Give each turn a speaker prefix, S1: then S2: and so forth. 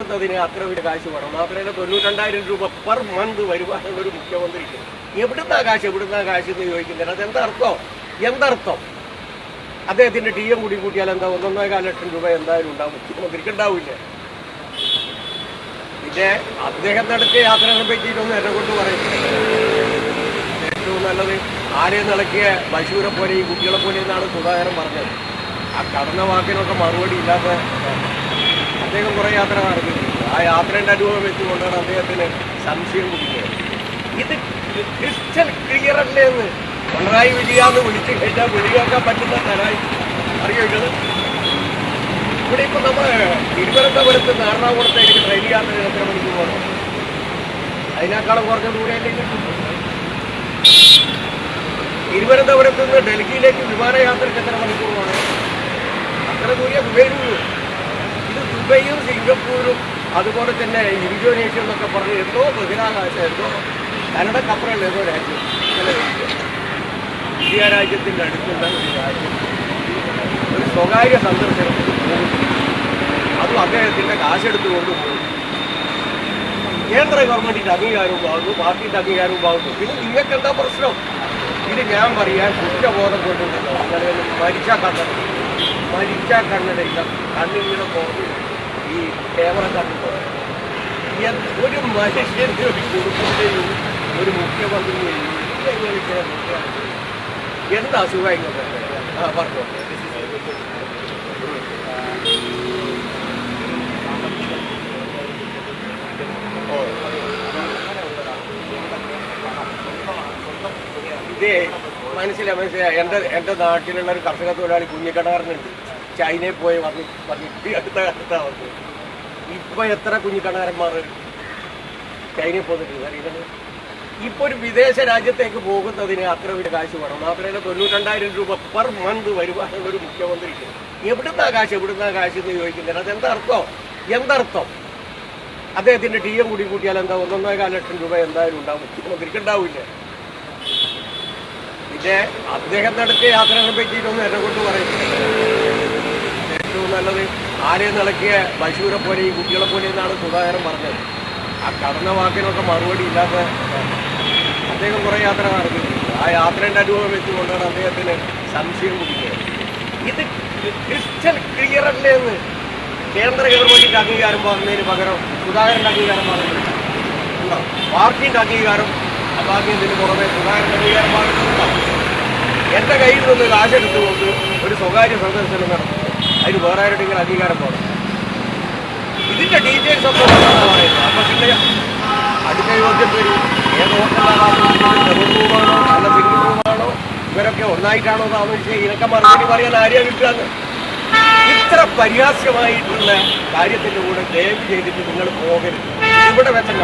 S1: അതിന് അത്ര വലിയ കാശ് വേണം. മാത്രമല്ല തൊണ്ണൂറ്റണ്ടായിരം രൂപ പെർ മന്ത് വരുമാനമുള്ള ഒരു മുഖ്യമന്ത്രിക്ക് എവിടുന്നാ കാശ് എവിടുന്നാ കാശ് എന്ന് ചോദിക്കുന്നില്ല അതെന്താ അർത്ഥം എന്തർത്ഥം? അദ്ദേഹത്തിന്റെ ടി എം കൂടി കൂട്ടിയാൽ എന്താ ഒന്നൊന്നേകാൽ ലക്ഷം രൂപ എന്തായാലും ഉണ്ടാവും. മുഖ്യമന്ത്രിക്ക് ഉണ്ടാവില്ല? പിന്നെ അദ്ദേഹം നടത്തിയ യാത്രകളെ പറ്റിയിട്ടൊന്നും എന്നെ കൊണ്ട് പറയും. ഏറ്റവും നല്ലത് ആരെയും നിളക്കിയ ബഷീറെ പോലെ ഈ കുട്ടികളെ പോലെ എന്നാണ് സുധാകരൻ പറഞ്ഞത്. ആ കടന്ന വാക്കിനൊക്കെ മറുപടി ഇല്ലാത്ത അദ്ദേഹം കുറേ യാത്ര നടത്തിയിട്ടുണ്ട് ആ യാത്രയുടെ അനുഭവം വെച്ചുകൊണ്ടാണ് അദ്ദേഹത്തിന് സംശയം കുടിക്കുന്നത് ഇത് ക്രിസ്റ്റൽ ക്ലിയർ എന്ന്? പിണറായി വിജയാന്ന് വിളിച്ചു കഴിഞ്ഞാൽ വിളിയാക്കാൻ പറ്റുന്ന തരായി. അറിയത് ഇവിടെ ഇപ്പൊ നമ്മൾ തിരുവനന്തപുരത്ത് നിന്ന് എറണാകുളത്തേക്ക് ട്രെയിൻ യാത്ര എത്ര മണിക്ക് പോകണം? അതിനേക്കാളും കുറഞ്ഞ ദൂരയിലേക്ക് തിരുവനന്തപുരത്ത് നിന്ന് ഡൽഹിയിലേക്ക് വിമാനയാത്രയ്ക്ക് എത്ര മണിക്കൂർ പോകണം? അത്ര ദൂരം വരും ദുബൈയും സിംഗപ്പൂരും അതുപോലെ തന്നെ ഇന്തോനേഷ്യ എന്നൊക്കെ പറഞ്ഞ് എന്തോ ബഹിരാകാശം എന്തോ കന്നഡക്കപ്പുറമുള്ള ഏതോ രാജ്യം. ഇന്ത്യ രാജ്യത്തിന്റെ അടുത്തുള്ള ഒരു രാജ്യം. ഒരു സ്വകാര്യ സന്ദർശനത്തിന് പോകും അതും അദ്ദേഹത്തിന്റെ കാശെടുത്തു കൊണ്ടുപോകും കേന്ദ്ര ഗവൺമെന്റിന്റെ അംഗീകാരവും ആകുന്നു പാർട്ടിയുടെ അംഗീകാരവും ആകുന്നു പിന്നെ നിങ്ങൾക്ക് എന്താ പ്രശ്നം? ഇത് ഞാൻ പറയാൻ കുറ്റബോധം കൊണ്ടുണ്ടല്ലോ മരിച്ച കണ്ണട. മരിച്ച കണ്ണടയില്ല. കണ്ണിങ്ങനെ പോകുന്നു ഈ ക്യാമറ കണ്ണു ഒരു മനുഷ്യന്റെ ഒരു കുടുംബത്തെയും ഒരു മുഖ്യമന്ത്രിയെയും പറ്റുക? എന്ത് അസുഖം ആ പറഞ്ഞോ. ഇതേ മനസ്സിലായി മനസ്സിലായി എന്റെ എന്റെ നാട്ടിലുള്ള ഒരു കർഷക തൊഴിലാളി കുഞ്ഞിക്കടകാരനുണ്ട് ചൈനയിൽ പോയി വന്നു പറഞ്ഞു അടുത്ത കാലത്താണ് വന്നത് ഇപ്പൊ എത്ര കുഞ്ഞിക്കടകാരന്മാർ ചൈനയിൽ പോന്നിട്ടുണ്ട് അറിയുന്നത് ഇപ്പൊ ഒരു വിദേശ രാജ്യത്തേക്ക് പോകുന്നതിന് അത്ര വലിയ കാശ് വേണം. മാത്രമല്ല തൊണ്ണൂറ്റണ്ടായിരം രൂപ പെർ മന്ത് വരുവാനുള്ള ഒരു മുഖ്യമന്ത്രിക്ക് എവിടുന്നാ കാശ് എവിടുന്നാ കാശ് എന്ന് ചോദിക്കുന്നത് അതെന്താ അർത്ഥം എന്തർത്ഥം? അദ്ദേഹത്തിന്റെ ടി എം കൂടി കൂട്ടിയാൽ എന്താ ഒന്നൊന്നേകാൽ ലക്ഷം രൂപ എന്തായാലും ഉണ്ടാവും. മുഖ്യമന്ത്രിക്ക് ഉണ്ടാവില്ല? പിന്നെ അദ്ദേഹം നടത്തിയ യാത്രകളെ പറ്റിയിട്ടൊന്നും എന്നെ കൊണ്ട് പറയും നല്ലത് ആരെയും നിളക്കിയ ബഷൂരെ പോലെ ഈ കുട്ടികളെ പോലെ എന്നാണ് സുധാകരൻ പറഞ്ഞത്. ആ കടന്ന വാക്കിനൊക്കെ മറുപടി ഇല്ലാത്ത അദ്ദേഹം കുറേ യാത്ര നടത്തിയിട്ടുണ്ട് ആ യാത്രയുടെ അനുഭവം വെച്ചുകൊണ്ടാണ് അദ്ദേഹത്തിന് സംശയം കുടിക്കുന്നത്. ഇത് ക്രിസ്റ്റൽ ക്ലിയർ അല്ലേ എന്ന് കേന്ദ്ര ഗവൺമെന്റിന്റെ അംഗീകാരം പറഞ്ഞതിന് പകരം സുധാകരന്റെ അംഗീകാരം പറഞ്ഞിട്ടുണ്ട്. പാർട്ടിന്റെ അംഗീകാരം വാങ്ങിയതിന് പുറമെ സുധാകരന്റെ അംഗീകാരം വാങ്ങുന്നുണ്ടോ എന്റെ കയ്യിൽ നിന്ന് കാശെടുത്തുകൊണ്ട് ഒരു സ്വകാര്യ സന്ദർശനം നടത്തുന്നു അതിന് വേറെ ആരുടെങ്കിലും അംഗീകാരം പോകണം. ഇതിന്റെ ഡീറ്റെയിൽസ് ഒക്കെ പറയുന്നത്. അപ്പൊ പിന്നെ അടുത്ത യോഗ്യം വരും ഏത് ഹോട്ടലാണോ ഇവരൊക്കെ ഒന്നായിട്ടാണോ താമസിച്ചത്? ഇതൊക്കെ മറുപടി പറയാൻ ആരെയാ കിട്ടുകയെന്ന് ഇത്ര പരിഹാസ്യമായിട്ടുള്ള കാര്യത്തിന്റെ കൂടെ ദയവ് ചെയ്തിട്ട് നിങ്ങൾ പോകരുത്. ഇവിടെ വെച്ചാൽ